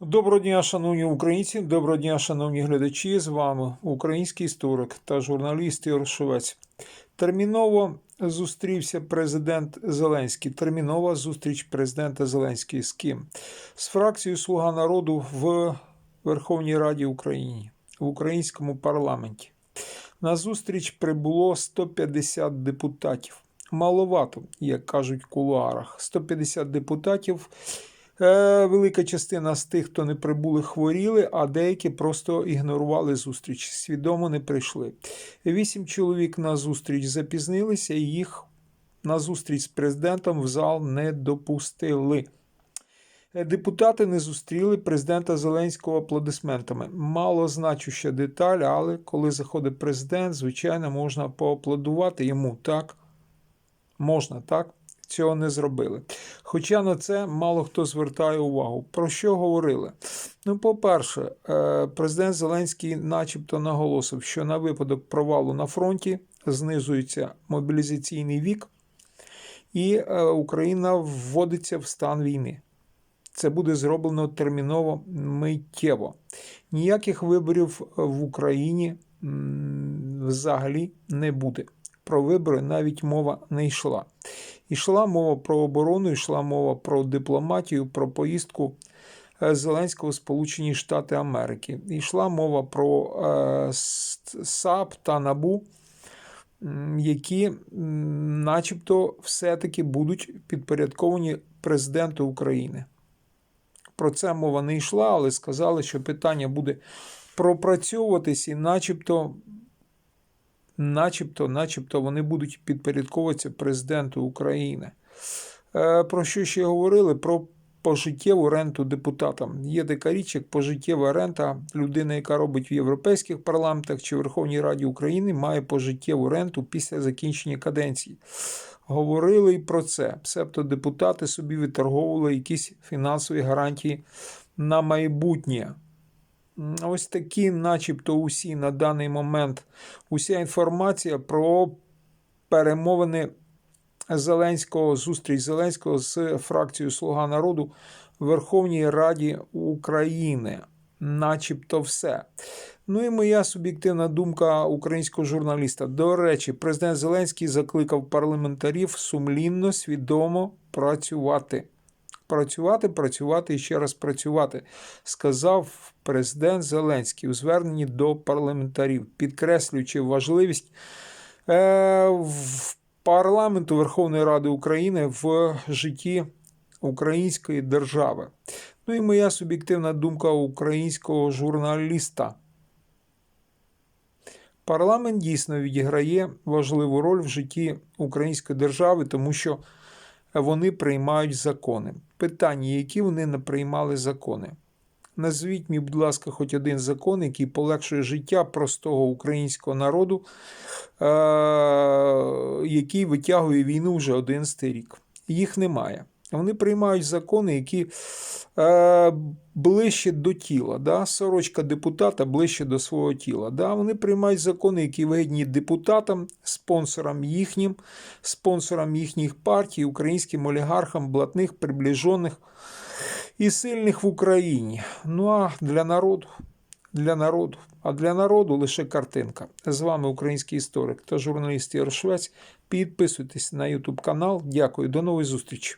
Доброго дня, шановні українці, доброго дня, шановні глядачі. З вами український історик та журналіст Ігор Шовець. Терміново зустрівся президент Зеленський. Термінова зустріч президента Зеленського з ким? З фракцією Слуга народу в Верховній Раді України в українському парламенті. На зустріч прибуло 150 депутатів. Маловато, як кажуть в кулуарах. 150 депутатів. Е, Велика частина з тих, хто не прибули, хворіли, а деякі просто ігнорували зустріч, свідомо не прийшли. Вісім чоловік на зустріч запізнилися, і їх на зустріч з президентом в зал не допустили. Е, Депутати не зустріли президента Зеленського аплодисментами. Мало значуща деталь, але коли заходить президент, звичайно, можна поаплодувати йому так. Можна так. Цього не зробили. Хоча на це мало хто звертає увагу. Про що говорили? Ну, по-перше, е, президент Зеленський начебто наголосив, що на випадок провалу на фронті знизується мобілізаційний вік, і е, Україна вводиться в стан війни. Це буде зроблено терміново миттєво. Ніяких виборів в Україні взагалі не буде. Про вибори навіть мова не йшла. Йшла мова про оборону, йшла мова про дипломатію, про поїздку е, Зеленського в Сполучені Штати Америки. Йшла мова про е, САП та НАБУ, які начебто все-таки будуть підпорядковані президенту України. Про це мова не йшла, але сказали, що питання буде пропрацьовуватись і начебто начебто, начебто вони будуть підпорядковуватися президенту України. Е, Про що ще говорили? Про пожиттєву ренту депутатам. Є така річ, як пожиттєва рента. Людина, яка робить в європейських парламентах чи Верховній Раді України, має пожиттєву ренту після закінчення каденції. Говорили і про це. Себто депутати собі виторговували якісь фінансові гарантії на майбутнє. Ось такі, начебто, усі на даний момент уся інформація про перемовини Зеленського, зустріч Зеленського з фракцією Слуга народу в Верховній Раді України. Начебто все. Ну і моя суб'єктивна думка українського журналіста. До речі, президент Зеленський закликав парламентарів сумлінно, свідомо працювати. Працювати, працювати і ще раз працювати, сказав президент Зеленський у зверненні до парламентарів, підкреслюючи важливість е, в парламенту Верховної Ради України в житті української держави. Ну і моя суб'єктивна думка українського журналіста. Парламент дійсно відіграє важливу роль в житті української держави, тому що вони приймають закони. Питання, які вони не приймали закони. Назвіть мені, будь ласка, хоч один закон, який полегшує життя простого українського народу, е- який витягує війну вже 11 рік. Їх немає. Вони приймають закони, які е, ближче до тіла. Да? Сорочка депутата ближче до свого тіла. Да? Вони приймають закони, які вигідні депутатам, спонсорам їхнім, спонсорам їхніх партій, українським олігархам, блатних, приближених і сильних в Україні. Ну а для народу. Для народу, а для народу лише картинка. З вами український історик та журналіст Ігор Швець. Підписуйтесь на YouTube канал. Дякую, до нової зустрічі.